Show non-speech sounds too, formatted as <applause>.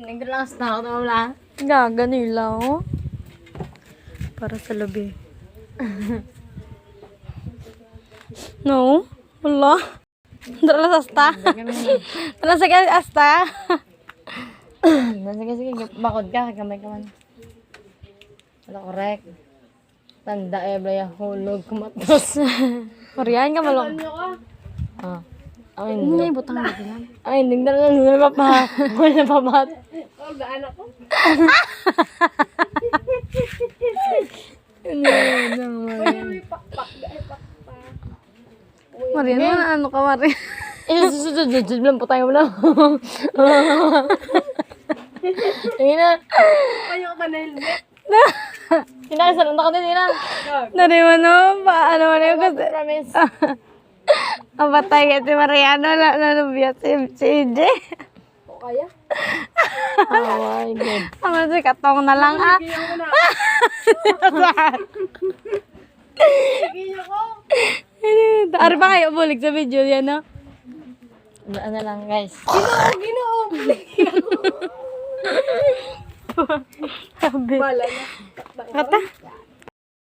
Naglalas na ako wala. Gaga nila, oh. Para sa labi. <laughs> no? Wala. Dalas asta. Dalas sa asta. Sige, sige, bakod ka, kamay ka man. Wala correct. Tanda eh, blaya, hulog, kumatos. Korean <laughs> ka malo. ah. Ay, Hindi, hindi. butang na. Ay, hindi na lang, hindi na pa. <laughs> Wala pa ba? Marian, ano, ano ka, Marian? Eh, lang po tayo na. Ayun na. Ayaw ka na helmet. Kinakasalan na ka din, Ina. Nariwan mo, pa, ano, ano, kasi, Promise. <laughs> ang patay ka si Mariano, na, nanubiyat si, EJ. O kaya? Oh my God. Si Katong na lang, ah. Ari pa kayo bulig sa video yan, no? Ano, lang, guys. Ginoo, ginoo. Sabi. Bala na. Kata.